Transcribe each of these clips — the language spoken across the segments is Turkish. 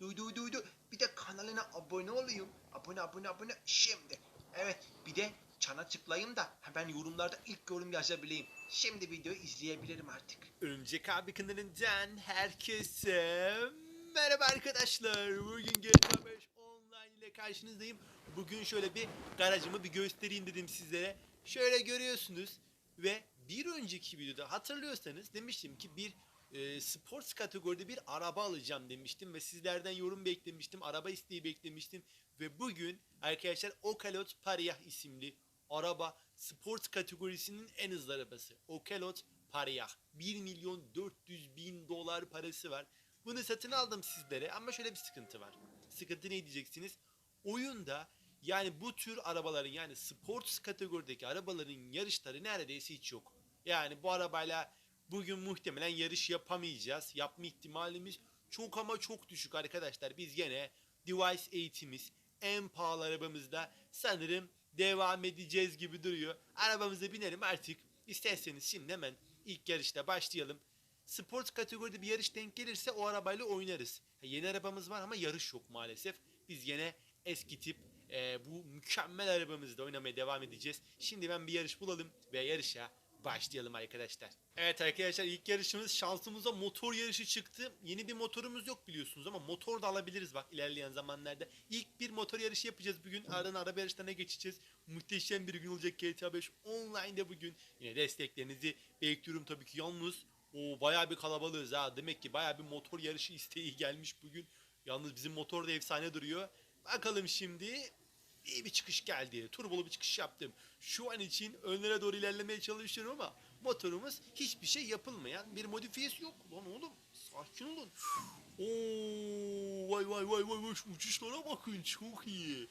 Duy duy duydu. Bir de kanalına abone olayım. Abone abone abone şimdi. Evet bir de çana tıklayayım da hemen yorumlarda ilk yorum yazabileyim. Şimdi videoyu izleyebilirim artık. Örümcek abi kanalından herkese merhaba arkadaşlar. Bugün GTA 5 online ile karşınızdayım. Bugün şöyle bir garajımı bir göstereyim dedim sizlere. Şöyle görüyorsunuz ve bir önceki videoda hatırlıyorsanız demiştim ki bir e, sports kategoride bir araba alacağım demiştim ve sizlerden yorum beklemiştim. Araba isteği beklemiştim ve bugün arkadaşlar Okalot Pariah isimli araba sports kategorisinin en hızlı arabası. Okalot Pariah. 1 milyon 400 bin dolar parası var. Bunu satın aldım sizlere ama şöyle bir sıkıntı var. Sıkıntı ne diyeceksiniz? Oyunda yani bu tür arabaların yani sports kategorideki arabaların yarışları neredeyse hiç yok. Yani bu arabayla bugün muhtemelen yarış yapamayacağız. Yapma ihtimalimiz çok ama çok düşük arkadaşlar. Biz gene device eğitimiz en pahalı arabamızda sanırım devam edeceğiz gibi duruyor. Arabamıza binelim artık. İsterseniz şimdi hemen ilk yarışta başlayalım. Sports kategoride bir yarış denk gelirse o arabayla oynarız. Yeni arabamız var ama yarış yok maalesef. Biz yine eski tip e, bu mükemmel arabamızda oynamaya devam edeceğiz. Şimdi ben bir yarış bulalım ve yarışa başlayalım arkadaşlar. Evet arkadaşlar ilk yarışımız şansımıza motor yarışı çıktı. Yeni bir motorumuz yok biliyorsunuz ama motor da alabiliriz bak ilerleyen zamanlarda. İlk bir motor yarışı yapacağız bugün. Ardından araba yarışlarına geçeceğiz. Muhteşem bir gün olacak GTA 5 online'da bugün. Yine desteklerinizi bekliyorum tabii ki. Yalnız o bayağı bir kalabalığız ha. Demek ki bayağı bir motor yarışı isteği gelmiş bugün. Yalnız bizim motor da efsane duruyor. Bakalım şimdi iyi bir çıkış geldi. Turbolu bir çıkış yaptım. Şu an için önlere doğru ilerlemeye çalışıyorum ama motorumuz hiçbir şey yapılmayan bir modifiyesi yok. Lan oğlum sakin olun. Oo vay vay vay vay vay uçuşlara bakın çok iyi.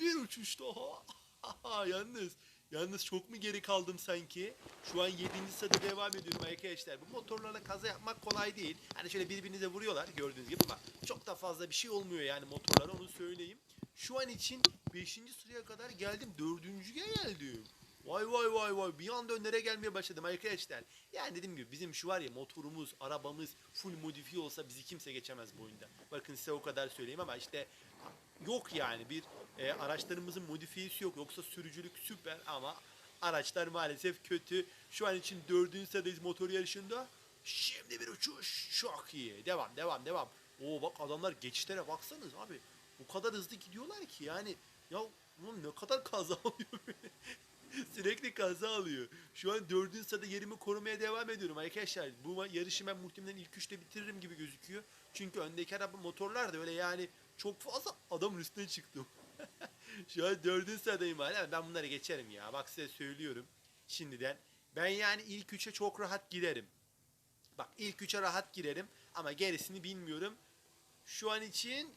Bir uçuş daha. yalnız yalnız çok mu geri kaldım sanki? Şu an 7. sırada devam ediyorum arkadaşlar. Bu motorlarla kaza yapmak kolay değil. Hani şöyle birbirinize vuruyorlar gördüğünüz gibi ama çok da fazla bir şey olmuyor yani motorlara onu söyleyeyim. Şu an için 5. sıraya kadar geldim. 4.ye geldim. Vay vay vay vay bir anda önlere gelmeye başladım arkadaşlar. Yani dediğim gibi bizim şu var ya motorumuz, arabamız full modifiye olsa bizi kimse geçemez bu oyunda. Bakın size o kadar söyleyeyim ama işte yok yani bir e, araçlarımızın modifiyesi yok. Yoksa sürücülük süper ama araçlar maalesef kötü. Şu an için dördüncü sıradayız motor yarışında. Şimdi bir uçuş. Çok iyi. Devam devam devam. Oo bak adamlar geçişlere baksanız abi. Bu kadar hızlı gidiyorlar ki yani. Ya ulan ne kadar kaza oluyor. Sürekli kaza alıyor. Şu an dördüncü sırada yerimi korumaya devam ediyorum arkadaşlar. Bu yarışı ben muhtemelen ilk üçte bitiririm gibi gözüküyor. Çünkü öndeki araba motorlar da öyle yani çok fazla adamın üstüne çıktım. Şu an dördüncü sıradayım hala. Ben bunları geçerim ya. Bak size söylüyorum şimdiden. Ben yani ilk üçe çok rahat girerim. Bak ilk üçe rahat girerim ama gerisini bilmiyorum. Şu an için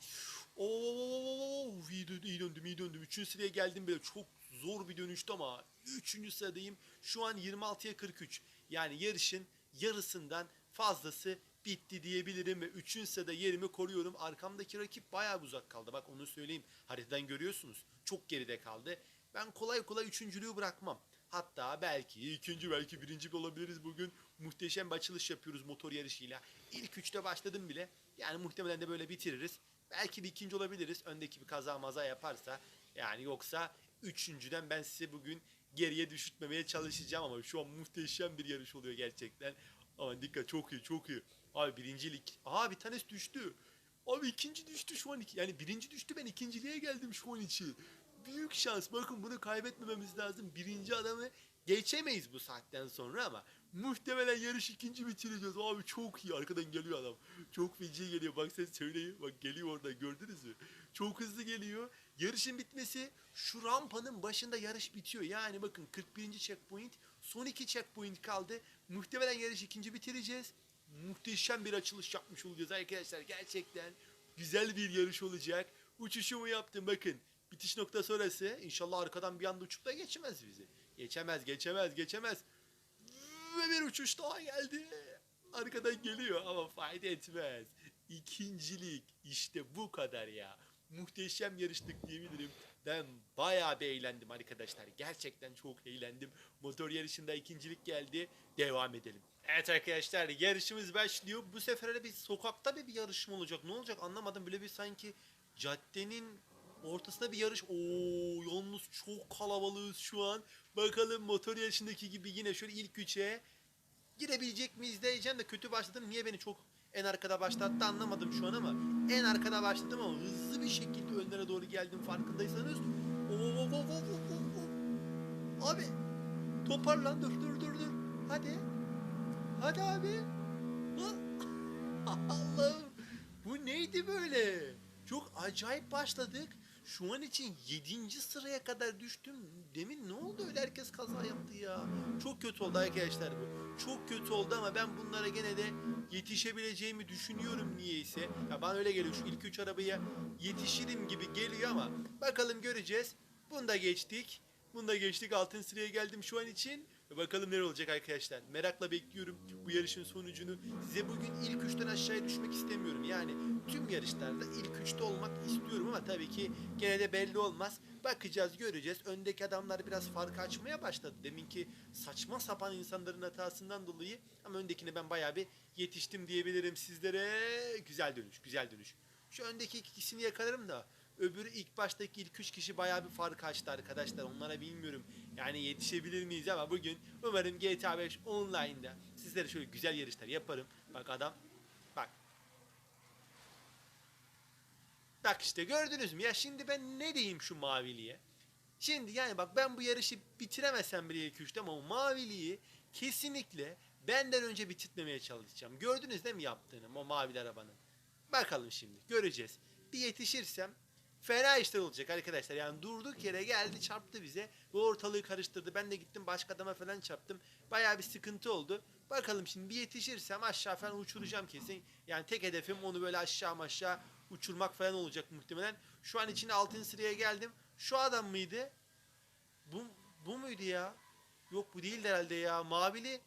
Oo, iyi döndüm, iyi döndüm, iyi döndüm. Üçüncü sıraya geldim bile. Çok zor bir dönüştü ama. Üçüncü sıradayım. Şu an 26'ya 43. Yani yarışın yarısından fazlası bitti diyebilirim ve üçüncü sırada yerimi koruyorum. Arkamdaki rakip bayağı uzak kaldı. Bak onu söyleyeyim. Haritadan görüyorsunuz. Çok geride kaldı. Ben kolay kolay üçüncülüğü bırakmam. Hatta belki ikinci belki birinci olabiliriz bugün. Muhteşem bir açılış yapıyoruz motor yarışıyla. İlk üçte başladım bile. Yani muhtemelen de böyle bitiririz. Belki bir ikinci olabiliriz. Öndeki bir kaza maza yaparsa. Yani yoksa üçüncüden ben size bugün geriye düşürtmemeye çalışacağım ama şu an muhteşem bir yarış oluyor gerçekten. Ama dikkat çok iyi çok iyi. Abi birincilik. Aa bir tanesi düştü. Abi ikinci düştü şu an. iki- Yani birinci düştü ben ikinciliğe geldim şu an için. Büyük şans. Bakın bunu kaybetmememiz lazım. Birinci adamı geçemeyiz bu saatten sonra ama muhtemelen yarış ikinci bitireceğiz. Abi çok iyi. Arkadan geliyor adam. Çok feci geliyor. Bak sen söyleyin. Bak geliyor orada gördünüz mü? Çok hızlı geliyor. Yarışın bitmesi şu rampanın başında yarış bitiyor. Yani bakın 41. checkpoint. Son iki checkpoint kaldı. Muhtemelen yarış ikinci bitireceğiz. Muhteşem bir açılış yapmış olacağız arkadaşlar. Gerçekten güzel bir yarış olacak. Uçuşumu yaptım bakın. Bitiş noktası orası. İnşallah arkadan bir anda uçup da geçemez bizi. Geçemez, geçemez, geçemez. Ve bir uçuş daha geldi. Arkadan geliyor ama fayda etmez. İkincilik işte bu kadar ya. Muhteşem yarıştık diyebilirim. Ben bayağı bir eğlendim arkadaşlar. Gerçekten çok eğlendim. Motor yarışında ikincilik geldi. Devam edelim. Evet arkadaşlar yarışımız başlıyor. Bu sefer de bir sokakta bir, bir yarışma olacak. Ne olacak anlamadım. Böyle bir sanki caddenin ortasında bir yarış. Oo yalnız çok kalabalığız şu an. Bakalım motor yarışındaki gibi yine şöyle ilk üçe girebilecek miyiz diyeceğim de kötü başladım. Niye beni çok en arkada başlattı anlamadım şu an ama en arkada başladım ama hızlı bir şekilde önlere doğru geldim farkındaysanız. Oo, oo, oo, oo, oo. Abi toparlan dur dur dur dur. Hadi. Hadi abi. Allah'ım. Bu neydi böyle? Çok acayip başladık. Şu an için 7. sıraya kadar düştüm. Demin ne oldu öyle herkes kaza yaptı ya. Çok kötü oldu arkadaşlar bu. Çok kötü oldu ama ben bunlara gene de yetişebileceğimi düşünüyorum niyeyse. Ya bana öyle geliyor şu ilk üç arabaya yetişirim gibi geliyor ama bakalım göreceğiz. Bunu da geçtik. Bunu da geçtik. Altın sıraya geldim şu an için. Bakalım ne olacak arkadaşlar. Merakla bekliyorum bu yarışın sonucunu. Size bugün ilk üçten aşağıya düşmek istemiyorum. Yani tüm yarışlarda ilk üçte olmak istiyorum ama tabii ki gene de belli olmaz. Bakacağız, göreceğiz. Öndeki adamlar biraz fark açmaya başladı. Deminki saçma sapan insanların hatasından dolayı ama öndekine ben bayağı bir yetiştim diyebilirim sizlere. Güzel dönüş, güzel dönüş. Şu öndeki ikisini yakalarım da Öbürü ilk baştaki ilk üç kişi bayağı bir fark açtı arkadaşlar. Onlara bilmiyorum. Yani yetişebilir miyiz ama bugün umarım GTA 5 online'da sizlere şöyle güzel yarışlar yaparım. Bak adam bak. Bak işte gördünüz mü ya şimdi ben ne diyeyim şu maviliye? Şimdi yani bak ben bu yarışı bitiremesem bile ilk üçte ama o maviliği kesinlikle benden önce bitirtmemeye çalışacağım. Gördünüz değil mi yaptığını o mavili arabanın? Bakalım şimdi göreceğiz. Bir yetişirsem fena işler olacak arkadaşlar. Yani durduk yere geldi çarptı bize ve ortalığı karıştırdı. Ben de gittim başka adama falan çarptım. Bayağı bir sıkıntı oldu. Bakalım şimdi bir yetişirsem aşağı falan uçuracağım kesin. Yani tek hedefim onu böyle aşağı aşağı uçurmak falan olacak muhtemelen. Şu an için altın sıraya geldim. Şu adam mıydı? Bu, bu muydu ya? Yok bu değil herhalde ya. Mavili.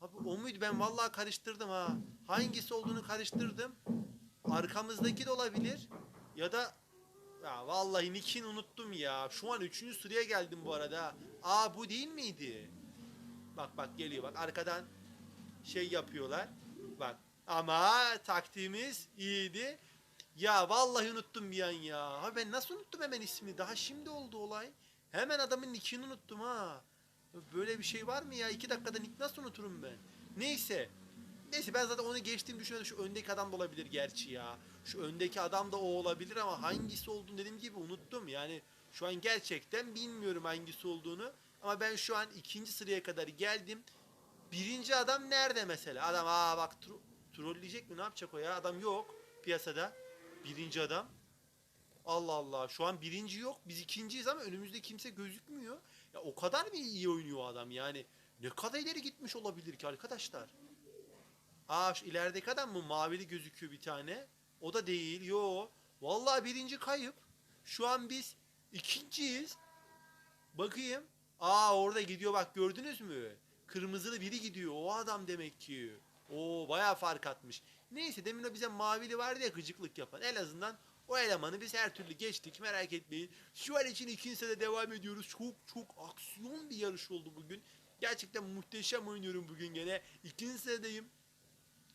Abi o muydu? Ben vallahi karıştırdım ha. Hangisi olduğunu karıştırdım. Arkamızdaki de olabilir. Ya da ya vallahi nickini unuttum ya. Şu an üçüncü sıraya geldim bu arada. Aa bu değil miydi? Bak bak geliyor bak arkadan şey yapıyorlar. Bak ama taktiğimiz iyiydi. Ya vallahi unuttum bir an ya. Ha ben nasıl unuttum hemen ismini? Daha şimdi oldu olay. Hemen adamın nickini unuttum ha. Böyle bir şey var mı ya? İki dakikada nick nasıl unuturum ben? Neyse. Neyse ben zaten onu geçtiğimi düşünüyorum. Şu öndeki adam da olabilir gerçi ya. Şu öndeki adam da o olabilir ama hangisi olduğunu dediğim gibi unuttum. Yani şu an gerçekten bilmiyorum hangisi olduğunu. Ama ben şu an ikinci sıraya kadar geldim. Birinci adam nerede mesela? Adam aa bak tro- trolleyecek mi? Ne yapacak o ya? Adam yok piyasada. Birinci adam. Allah Allah. Şu an birinci yok. Biz ikinciyiz ama önümüzde kimse gözükmüyor. Ya o kadar mı iyi oynuyor adam yani? Ne kadar ileri gitmiş olabilir ki arkadaşlar? Aa şu ilerideki adam mı? Mavili gözüküyor bir tane. O da değil. Yo. Vallahi birinci kayıp. Şu an biz ikinciyiz. Bakayım. Aa orada gidiyor bak gördünüz mü? Kırmızılı biri gidiyor. O adam demek ki. Oo bayağı fark atmış. Neyse demin o bize mavili vardı ya gıcıklık yapan. En azından o elemanı biz her türlü geçtik merak etmeyin. Şu an için ikinci sırada devam ediyoruz. Çok çok aksiyon bir yarış oldu bugün. Gerçekten muhteşem oynuyorum bugün gene. İkinci sıradayım.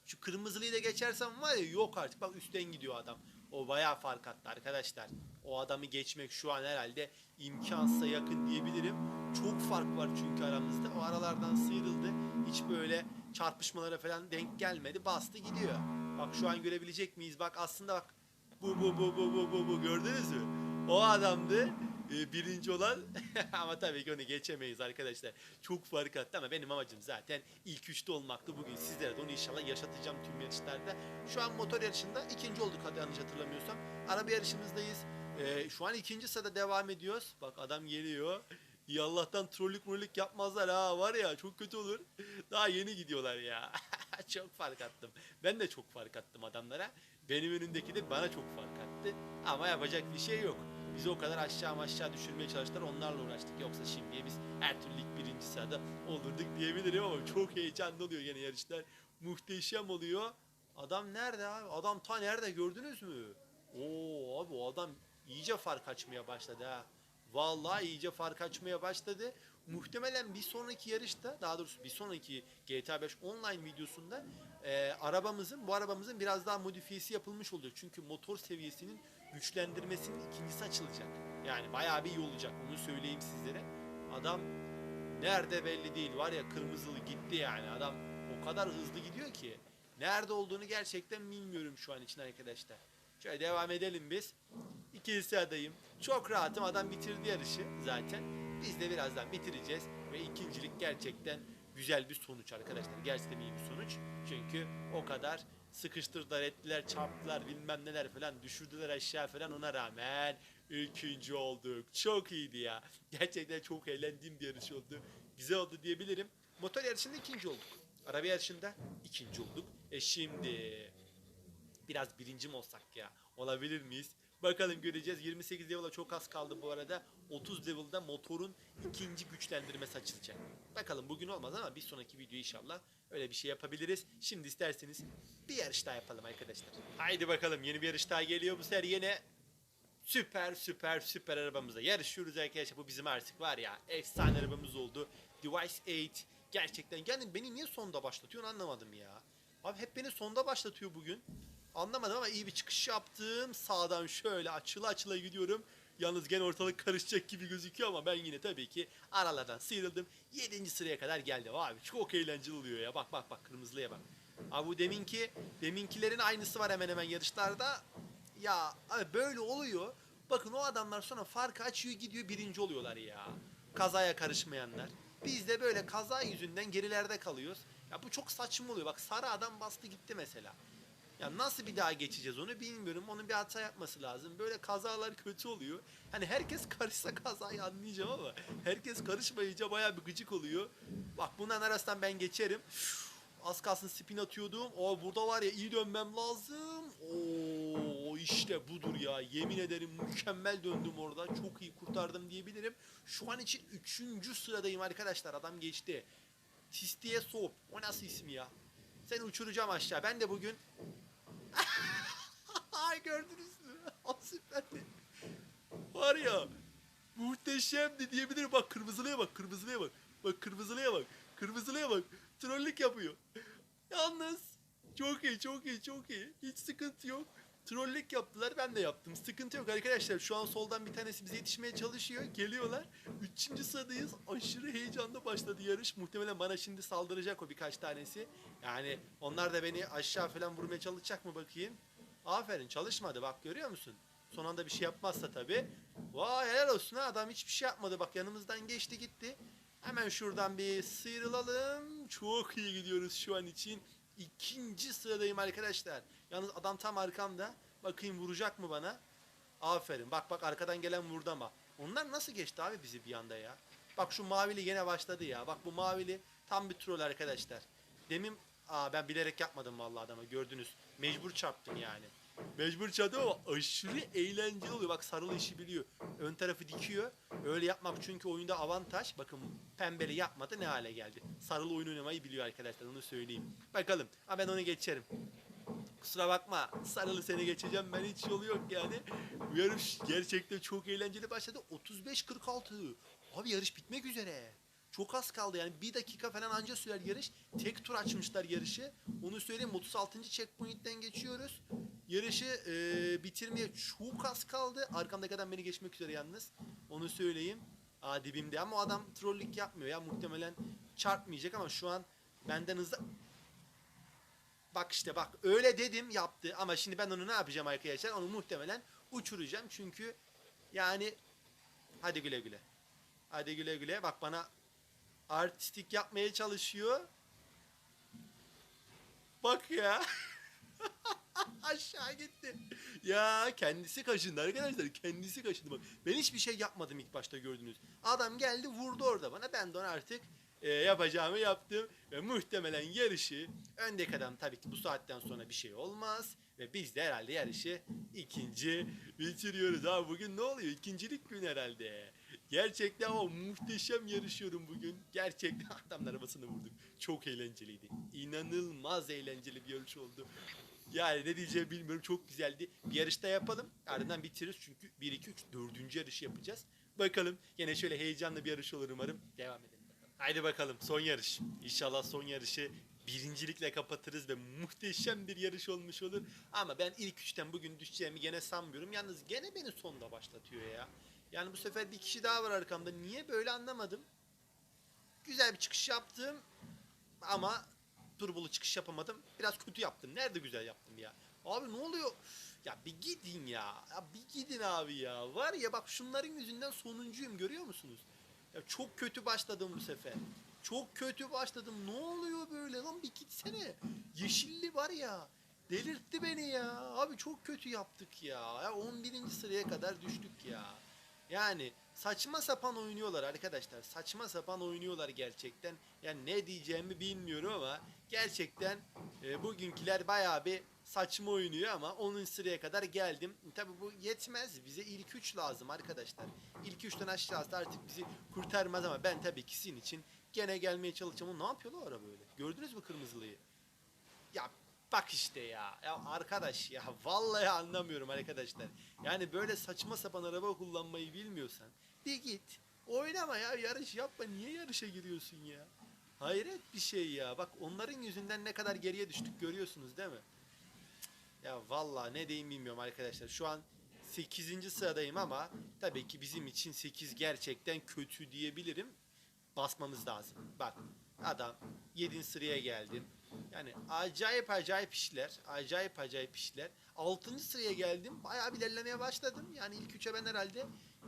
Şu kırmızılıyı da geçersem var ya yok artık. Bak üstten gidiyor adam. O bayağı fark attı arkadaşlar. O adamı geçmek şu an herhalde imkansıza yakın diyebilirim. Çok fark var çünkü aramızda. O aralardan sıyrıldı. Hiç böyle çarpışmalara falan denk gelmedi. Bastı gidiyor. Bak şu an görebilecek miyiz? Bak aslında bak. Bu bu bu bu bu bu bu gördünüz mü? O adamdı. E, birinci olan ama tabii ki onu geçemeyiz arkadaşlar. Çok fark attı ama benim amacım zaten ilk üçte olmaktı bugün. Sizlere de onu inşallah yaşatacağım tüm yarışlarda. Şu an motor yarışında ikinci olduk hadi yanlış hatırlamıyorsam. Araba yarışımızdayız. E, şu an ikinci sırada devam ediyoruz. Bak adam geliyor. İyi Allah'tan trollük mollük yapmazlar ha var ya çok kötü olur. Daha yeni gidiyorlar ya. çok fark attım. Ben de çok fark attım adamlara. Benim önümdeki de bana çok fark attı. Ama yapacak bir şey yok. Bizi o kadar aşağı aşağı düşürmeye çalıştılar. Onlarla uğraştık. Yoksa şimdiye biz her türlü ilk birinci sırada olurduk diyebilirim ama çok heyecanlı oluyor yine yarışlar. Muhteşem oluyor. Adam nerede abi? Adam ta nerede gördünüz mü? Oo abi o adam iyice fark açmaya başladı ha. Vallahi iyice fark açmaya başladı. Muhtemelen bir sonraki yarışta daha doğrusu bir sonraki GTA 5 online videosunda e, arabamızın bu arabamızın biraz daha modifiyesi yapılmış olacak. Çünkü motor seviyesinin güçlendirmesinin ikincisi açılacak. Yani bayağı bir iyi olacak onu söyleyeyim sizlere. Adam nerede belli değil var ya kırmızılı gitti yani adam o kadar hızlı gidiyor ki. Nerede olduğunu gerçekten bilmiyorum şu an için arkadaşlar. Şöyle devam edelim biz. İkinci sıradayım. Çok rahatım. Adam bitirdi yarışı zaten. Biz de birazdan bitireceğiz. Ve ikincilik gerçekten güzel bir sonuç arkadaşlar. Gerçekten iyi bir sonuç. Çünkü o kadar sıkıştırdılar, ettiler, çarptılar, bilmem neler falan düşürdüler aşağı falan ona rağmen ikinci olduk. Çok iyiydi ya. Gerçekten çok eğlendiğim bir yarış oldu. Güzel oldu diyebilirim. Motor yarışında ikinci olduk. Araba yarışında ikinci olduk. E şimdi biraz birinci mi olsak ya? Olabilir miyiz? Bakalım göreceğiz. 28 level'a çok az kaldı bu arada. 30 level'da motorun ikinci güçlendirmesi açılacak. Bakalım bugün olmaz ama bir sonraki video inşallah öyle bir şey yapabiliriz. Şimdi isterseniz bir yarış daha yapalım arkadaşlar. Haydi bakalım yeni bir yarış daha geliyor. Bu sefer yine süper süper süper arabamızla yarışıyoruz arkadaşlar. Bu bizim artık var ya efsane arabamız oldu. Device 8 gerçekten yani beni niye sonda başlatıyorsun anlamadım ya. Abi hep beni sonda başlatıyor bugün. Anlamadım ama iyi bir çıkış yaptım. Sağdan şöyle açıla açıla gidiyorum. Yalnız gene ortalık karışacak gibi gözüküyor ama ben yine tabii ki aralardan sıyrıldım. 7. sıraya kadar geldim abi. Çok eğlenceli oluyor ya. Bak bak bak kırmızılıya bak. Abi bu deminki deminkilerin aynısı var hemen hemen yarışlarda. Ya abi böyle oluyor. Bakın o adamlar sonra farkı açıyor gidiyor birinci oluyorlar ya. Kazaya karışmayanlar. Biz de böyle kaza yüzünden gerilerde kalıyoruz. Ya bu çok saçma oluyor. Bak sarı adam bastı gitti mesela. Ya nasıl bir daha geçeceğiz onu bilmiyorum. Onun bir hata yapması lazım. Böyle kazalar kötü oluyor. Hani herkes karışsa kazayı anlayacağım ama herkes karışmayınca bayağı bir gıcık oluyor. Bak bundan arasından ben geçerim. Az kalsın spin atıyordum. O burada var ya iyi dönmem lazım. Oo işte budur ya. Yemin ederim mükemmel döndüm orada. Çok iyi kurtardım diyebilirim. Şu an için 3. sıradayım arkadaşlar. Adam geçti. Tistiye Soğuk. O nasıl ismi ya? Seni uçuracağım aşağı. Ben de bugün Ay gördünüz mü? O süperdi. Var ya muhteşemdi diyebilirim. Bak kırmızılıya bak kırmızılıya bak. Bak kırmızılıya bak. Kırmızılıya bak. Trollük yapıyor. Yalnız çok iyi çok iyi çok iyi. Hiç sıkıntı yok. Trollük yaptılar ben de yaptım. Sıkıntı yok arkadaşlar. Şu an soldan bir tanesi bize yetişmeye çalışıyor. Geliyorlar. Üçüncü sıradayız. Aşırı heyecanla başladı yarış. Muhtemelen bana şimdi saldıracak o birkaç tanesi. Yani onlar da beni aşağı falan vurmaya çalışacak mı bakayım. Aferin çalışmadı bak görüyor musun? Son anda bir şey yapmazsa tabi. Vay helal olsun adam hiçbir şey yapmadı. Bak yanımızdan geçti gitti. Hemen şuradan bir sıyrılalım. Çok iyi gidiyoruz şu an için. İkinci sıradayım arkadaşlar. Yalnız adam tam arkamda. Bakayım vuracak mı bana? Aferin. Bak bak arkadan gelen vurdu ama. Onlar nasıl geçti abi bizi bir anda ya? Bak şu mavili yine başladı ya. Bak bu mavili tam bir troll arkadaşlar. Demin aa ben bilerek yapmadım vallahi adama gördünüz. Mecbur çarptım yani. Mecbur çarptım ama aşırı eğlenceli oluyor. Bak sarılı işi biliyor. Ön tarafı dikiyor. Öyle yapmak çünkü oyunda avantaj. Bakın pembeli yapmadı ne hale geldi. Sarılı oyun oynamayı biliyor arkadaşlar onu söyleyeyim. Bakalım. Ha ben onu geçerim. Kusura bakma sarılı seni geçeceğim ben hiç yolu yok yani. Bu yarış gerçekten çok eğlenceli başladı. 35-46. Abi yarış bitmek üzere. Çok az kaldı yani bir dakika falan anca sürer yarış. Tek tur açmışlar yarışı. Onu söyleyeyim 36. checkpoint'ten geçiyoruz. Yarışı e, bitirmeye çok az kaldı. Arkamdaki adam beni geçmek üzere yalnız. Onu söyleyeyim. Aa dibimde ama o adam trollük yapmıyor ya muhtemelen çarpmayacak ama şu an benden hızlı Bak işte bak öyle dedim yaptı ama şimdi ben onu ne yapacağım arkadaşlar? Onu muhtemelen uçuracağım çünkü yani hadi güle güle. Hadi güle güle. Bak bana artistik yapmaya çalışıyor. Bak ya. Aşağı gitti. Ya kendisi kaşındı arkadaşlar. Kendisi kaşındı bak. Ben hiçbir şey yapmadım ilk başta gördünüz. Adam geldi vurdu orada bana. Ben de ona artık e, yapacağımı yaptım. Ve muhtemelen yarışı öndeki adam tabii ki bu saatten sonra bir şey olmaz. Ve biz de herhalde yarışı ikinci bitiriyoruz. Abi bugün ne oluyor? İkincilik gün herhalde. Gerçekten ama muhteşem yarışıyorum bugün. Gerçekten adamın arabasını vurduk. Çok eğlenceliydi. İnanılmaz eğlenceli bir yarış oldu. Yani ne diyeceğimi bilmiyorum. Çok güzeldi. Bir yarışta yapalım. Ardından bitiririz çünkü 1, 2, 3, 4. yarışı yapacağız. Bakalım yine şöyle heyecanlı bir yarış olur umarım. Devam edelim bakalım. Haydi bakalım son yarış. İnşallah son yarışı birincilikle kapatırız ve muhteşem bir yarış olmuş olur. Ama ben ilk üçten bugün düşeceğimi gene sanmıyorum. Yalnız gene beni sonda başlatıyor ya. Yani bu sefer bir kişi daha var arkamda. Niye böyle anlamadım. Güzel bir çıkış yaptım ama turbolu çıkış yapamadım. Biraz kötü yaptım. Nerede güzel yaptım ya? Abi ne oluyor? Ya bir gidin ya. Ya bir gidin abi ya. Var ya bak şunların yüzünden sonuncuyum görüyor musunuz? Ya çok kötü başladım bu sefer. Çok kötü başladım. Ne oluyor böyle lan bir gitsene. Yeşilli var ya. Delirtti beni ya. Abi çok kötü yaptık ya. ya 11. sıraya kadar düştük ya. Yani saçma sapan oynuyorlar arkadaşlar. Saçma sapan oynuyorlar gerçekten. Yani ne diyeceğimi bilmiyorum ama gerçekten e, bugünküler bayağı bir saçma oynuyor ama 10. sıraya kadar geldim. Tabi bu yetmez. Bize ilk 3 lazım arkadaşlar. İlk 3'ten aşağısı artık bizi kurtarmaz ama ben tabii ki için gene gelmeye çalışacağım. O ne yapıyor o araba öyle? Gördünüz mü kırmızılıyı? Ya bak işte ya. Ya arkadaş ya vallahi anlamıyorum arkadaşlar. Yani böyle saçma sapan araba kullanmayı bilmiyorsan bir git. Oynama ya yarış yapma. Niye yarışa giriyorsun ya? Hayret bir şey ya. Bak onların yüzünden ne kadar geriye düştük görüyorsunuz değil mi? Ya vallahi ne diyeyim bilmiyorum arkadaşlar. Şu an 8. sıradayım ama tabii ki bizim için 8 gerçekten kötü diyebilirim. Basmamız lazım. Bak adam 7. sıraya geldim. Yani acayip acayip işler. Acayip acayip işler. 6. sıraya geldim. Bayağı bir ilerlemeye başladım. Yani ilk 3'e ben herhalde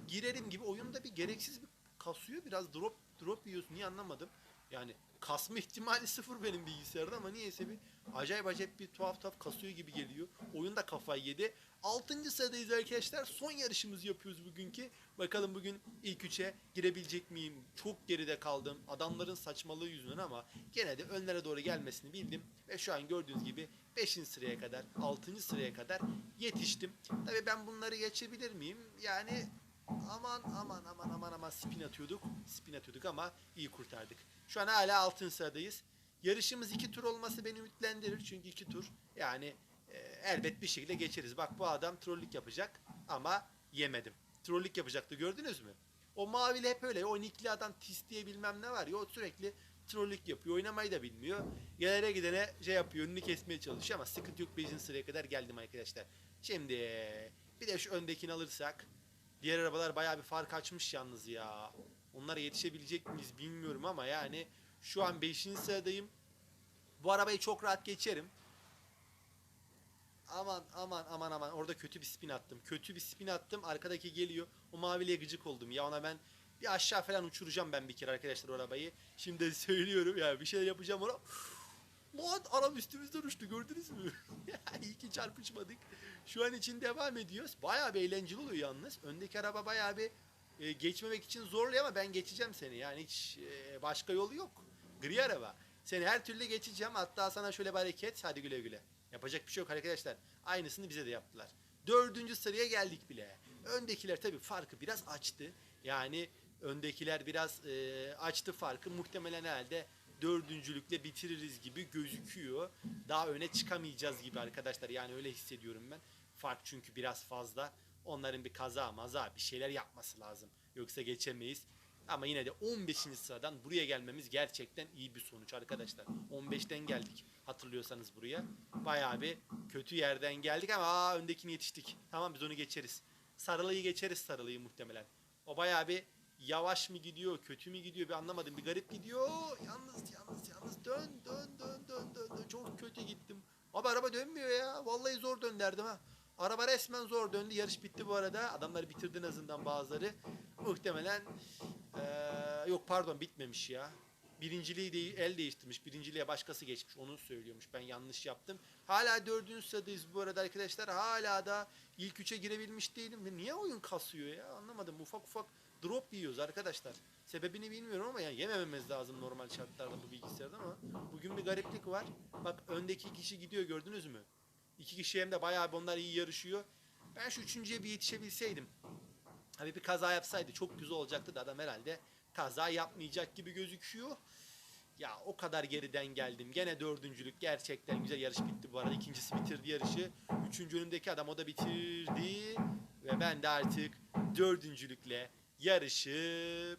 girerim gibi. Oyunda bir gereksiz bir kasıyor. Biraz drop drop yiyorsun. Niye anlamadım. Yani kasma ihtimali sıfır benim bilgisayarda ama niyeyse bir acayip acayip bir tuhaf tuhaf kasıyor gibi geliyor. Oyunda kafayı yedi. 6. sıradayız arkadaşlar. Son yarışımızı yapıyoruz bugünkü. Bakalım bugün ilk 3'e girebilecek miyim? Çok geride kaldım. Adamların saçmalığı yüzünden ama gene de önlere doğru gelmesini bildim. Ve şu an gördüğünüz gibi 5. sıraya kadar, 6. sıraya kadar yetiştim. Tabii ben bunları geçebilir miyim? Yani aman aman aman aman aman spin atıyorduk. Spin atıyorduk ama iyi kurtardık. Şu an hala altın sıradayız. Yarışımız iki tur olması beni ümitlendirir. Çünkü iki tur yani e, elbet bir şekilde geçeriz. Bak bu adam trollük yapacak ama yemedim. Trollük yapacaktı gördünüz mü? O mavili hep öyle. O nickli adam tis diye bilmem ne var ya o sürekli trollük yapıyor. Oynamayı da bilmiyor. Gelene gidene şey yapıyor. Önünü kesmeye çalışıyor ama sıkıntı yok. 5. sıraya kadar geldim arkadaşlar. Şimdi bir de şu öndekini alırsak. Diğer arabalar bayağı bir fark açmış yalnız ya. Onlara yetişebilecek miyiz bilmiyorum ama yani şu an 5. sıradayım. Bu arabayı çok rahat geçerim. Aman aman aman aman orada kötü bir spin attım. Kötü bir spin attım. Arkadaki geliyor. O maviliye gıcık oldum. Ya ona ben bir aşağı falan uçuracağım ben bir kere arkadaşlar o arabayı. Şimdi söylüyorum ya bir şeyler yapacağım ona. Lan araba üstümüzden uçtu gördünüz mü? İyi ki çarpışmadık. Şu an için devam ediyoruz. Bayağı bir eğlenceli oluyor yalnız. Öndeki araba bayağı bir e, geçmemek için zorluyor ama ben geçeceğim seni. Yani hiç e, başka yolu yok. Gri araba. Seni her türlü geçeceğim. Hatta sana şöyle bir hareket. Hadi güle güle. Yapacak bir şey yok arkadaşlar. Aynısını bize de yaptılar. Dördüncü sıraya geldik bile. Öndekiler tabii farkı biraz açtı. Yani öndekiler biraz e, açtı farkı. Muhtemelen herhalde dördüncülükle bitiririz gibi gözüküyor. Daha öne çıkamayacağız gibi arkadaşlar. Yani öyle hissediyorum ben. Fark çünkü biraz fazla. Onların bir kaza maza bir şeyler yapması lazım. Yoksa geçemeyiz. Ama yine de 15. sıradan buraya gelmemiz gerçekten iyi bir sonuç arkadaşlar. 15'ten geldik hatırlıyorsanız buraya. Bayağı bir kötü yerden geldik ama aa, öndekini yetiştik. Tamam biz onu geçeriz. Sarılıyı geçeriz sarılıyı muhtemelen. O bayağı bir yavaş mı gidiyor, kötü mü gidiyor bir anlamadım. Bir garip gidiyor. Yalnız yalnız yalnız dön dön dön dön dön. dön. Çok kötü gittim. Abi araba dönmüyor ya. Vallahi zor döndürdüm ha. Araba resmen zor döndü. Yarış bitti bu arada. Adamlar bitirdi en azından bazıları. Muhtemelen eee, yok pardon bitmemiş ya. Birinciliği de el değiştirmiş. Birinciliğe başkası geçmiş. Onu söylüyormuş. Ben yanlış yaptım. Hala dördüncü sıradayız bu arada arkadaşlar. Hala da ilk üçe girebilmiş değilim. Niye oyun kasıyor ya? Anlamadım. Ufak ufak drop yiyoruz arkadaşlar. Sebebini bilmiyorum ama yani yemememiz lazım normal şartlarda bu bilgisayarda ama bugün bir gariplik var. Bak öndeki kişi gidiyor gördünüz mü? İki kişi hem de bayağı onlar iyi yarışıyor. Ben şu üçüncüye bir yetişebilseydim. Abi bir kaza yapsaydı çok güzel olacaktı da adam herhalde kaza yapmayacak gibi gözüküyor. Ya o kadar geriden geldim. Gene dördüncülük gerçekten güzel yarış bitti bu arada. İkincisi bitirdi yarışı. Üçüncü önümdeki adam o da bitirdi. Ve ben de artık dördüncülükle yarışı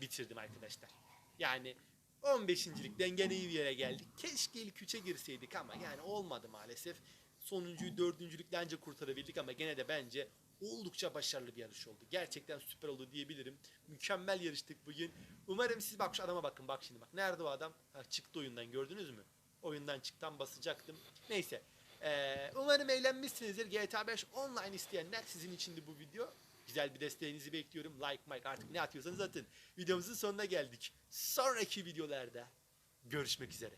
bitirdim arkadaşlar. Yani 15.likten gene iyi bir yere geldik. Keşke ilk 3'e girseydik ama yani olmadı maalesef. Sonuncuyu dördüncülükle ancak kurtarabildik ama gene de bence oldukça başarılı bir yarış oldu. Gerçekten süper oldu diyebilirim. Mükemmel yarıştık bugün. Umarım siz bak şu adama bakın bak şimdi bak. Nerede o adam? Ha, çıktı oyundan gördünüz mü? Oyundan çıktan basacaktım. Neyse. Ee, umarım eğlenmişsinizdir. GTA 5 online isteyenler sizin içindi bu video. Güzel bir desteğinizi bekliyorum. Like, like artık ne atıyorsanız atın. Videomuzun sonuna geldik. Sonraki videolarda görüşmek üzere.